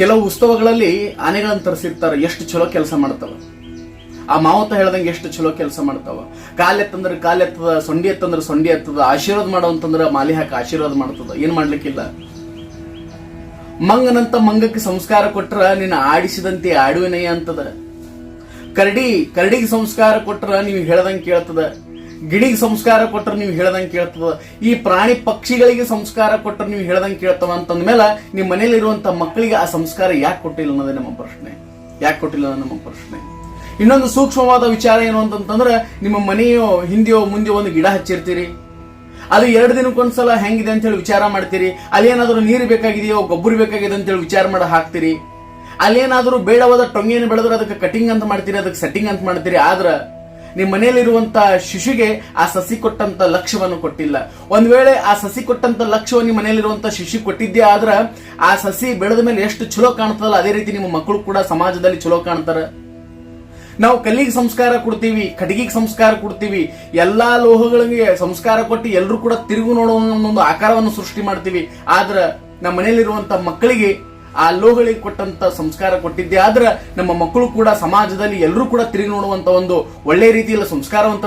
ಕೆಲವು ಉತ್ಸವಗಳಲ್ಲಿ ಆನೆಗಳನ್ನು ತರಿಸಿರ್ತಾರೆ, ಎಷ್ಟು ಚಲೋ ಕೆಲಸ ಮಾಡ್ತಾವ. ಆ ಮಾವತ ಹೇಳ್ದಂಗೆ ಎಷ್ಟು ಚಲೋ ಕೆಲಸ ಮಾಡ್ತಾವ. ಕಾಲೆತ್ತಂದ್ರೆ ಕಾಲೆತ್ತದ ಸೊಂಡಿ ಎತ್ತಂದ್ರೆ ಸೊಂಡಿ ಎತ್ತದ, ಆಶೀರ್ವಾದ ಮಾಡೋ ಅಂತಂದ್ರೆ ಮಾಲಿ ಹಾಕಿ ಆಶೀರ್ವಾದ ಮಾಡ್ತದ, ಏನ್ ಮಾಡ್ಲಿಕ್ಕಿಲ್ಲ. ಮಂಗನಂತ ಮಂಗಕ್ಕೆ ಸಂಸ್ಕಾರ ಕೊಟ್ರ ನಿನ್ನ ಆಡಿಸಿದಂತೆ ಆಡುವಿನಯ್ಯ ಅಂತದ. ಕರಡಿ, ಕರಡಿಗೆ ಸಂಸ್ಕಾರ ಕೊಟ್ರ ನೀವು ಹೇಳ್ದಂಗೆ ಕೇಳ್ತದ. ಗಿಣಿಗೆ ಸಂಸ್ಕಾರ ಕೊಟ್ಟರು ನೀವು ಹೇಳ್ದಂಗೆ ಕೇಳ್ತದ. ಈ ಪ್ರಾಣಿ ಪಕ್ಷಿಗಳಿಗೆ ಸಂಸ್ಕಾರ ಕೊಟ್ರೆ ನೀವು ಹೇಳ್ದಂಗೆ ಕೇಳ್ತವ ಅಂತಂದ್ಮೇಲೆ ನಿಮ್ಮ ಮನೇಲಿರುವಂತ ಮಕ್ಕಳಿಗೆ ಆ ಸಂಸ್ಕಾರ ಯಾಕೆ ಕೊಟ್ಟಿಲ್ಲ ಅನ್ನೋದೇ ನಮ್ಮ ಪ್ರಶ್ನೆ. ಯಾಕೆ ಕೊಟ್ಟಿಲ್ಲ ಅನ್ನೋದು ನಮ್ಮ ಪ್ರಶ್ನೆ. ಇನ್ನೊಂದು ಸೂಕ್ಷ್ಮವಾದ ವಿಚಾರ ಏನು ಅಂತಂತಂದ್ರೆ ನಿಮ್ಮ ಮನೆಯೋ, ಹಿಂದೆಯೋ ಮುಂದೆ ಒಂದು ಗಿಡ ಹಚ್ಚಿರ್ತೀರಿ. ಅದು ಎರಡು ದಿನಕ್ಕೊಂದ್ಸಲ ಹೆಂಗಿದೆ ಅಂತ ಹೇಳಿ ವಿಚಾರ ಮಾಡ್ತೀರಿ. ಅಲ್ಲೇನಾದ್ರೂ ನೀರು ಬೇಕಾಗಿದೆಯೋ, ಗೊಬ್ಬರ ಬೇಕಾಗಿದೆ ಅಂತ ಹೇಳಿ ವಿಚಾರ ಮಾಡಿ ಹಾಕ್ತೀರಿ. ಅಲ್ಲೇನಾದ್ರೂ ಬೇಡವಾದ ಟೊಂಗೆಯನ್ನು ಬೆಳೆದ್ರೆ ಅದಕ್ಕೆ ಕಟಿಂಗ್ ಅಂತ ಮಾಡ್ತೀರಿ, ಅದಕ್ಕೆ ಸೆಟ್ಟಿಂಗ್ ಅಂತ ಮಾಡ್ತೀರಿ. ಆದ್ರ ನಿಮ್ಮ ಮನೆಯಲ್ಲಿರುವಂತ ಶಿಶುಗೆ ಆ ಸಸಿ ಕೊಟ್ಟಂತ ಲಕ್ಷ್ಯವನ್ನು ಕೊಟ್ಟಿಲ್ಲ. ಒಂದ್ ವೇಳೆ ಆ ಸಸಿ ಕೊಟ್ಟಂತ ಲಕ್ಷ್ಯವನ್ನು ನಿಮ್ಮ ಮನೆಯಲ್ಲಿರುವಂತ ಶಿಶು ಕೊಟ್ಟಿದ್ದೇ ಆದ್ರ ಆ ಸಸಿ ಬೆಳೆದ ಮೇಲೆ ಎಷ್ಟು ಚಲೋ ಕಾಣ್ತದಲ್ಲ, ಅದೇ ರೀತಿ ನಿಮ್ಮ ಮಕ್ಕಳು ಕೂಡ ಸಮಾಜದಲ್ಲಿ ಚಲೋ ಕಾಣ್ತಾರ. ನಾವು ಕಲ್ಲಿಗೆ ಸಂಸ್ಕಾರ ಕೊಡ್ತೀವಿ, ಕಟ್ಟಿಗೆಗೆ ಸಂಸ್ಕಾರ ಕೊಡ್ತೀವಿ, ಎಲ್ಲಾ ಲೋಹಗಳಿಗೆ ಸಂಸ್ಕಾರ ಕೊಟ್ಟು ಎಲ್ಲರೂ ಕೂಡ ತಿರುಗು ನೋಡುವ ಒಂದು ಆಕಾರವನ್ನು ಸೃಷ್ಟಿ ಮಾಡ್ತೀವಿ. ಆದ್ರ ನಮ್ಮ ಮನೆಯಲ್ಲಿರುವಂತ ಮಕ್ಕಳಿಗೆ ಆ ಲೋಹಗಳಿಗೆ ಕೊಟ್ಟಂತ ಸಂಸ್ಕಾರ ಕೊಟ್ಟಿದ್ದೆ. ಆದ್ರೆ ನಮ್ಮ ಮಕ್ಕಳು ಕೂಡ ಸಮಾಜದಲ್ಲಿ ಎಲ್ಲರೂ ಕೂಡ ತಿರುಗಿ ನೋಡುವಂತ ಒಂದು ಒಳ್ಳೆ ರೀತಿಯಲ್ಲಿ ಸಂಸ್ಕಾರವಂತ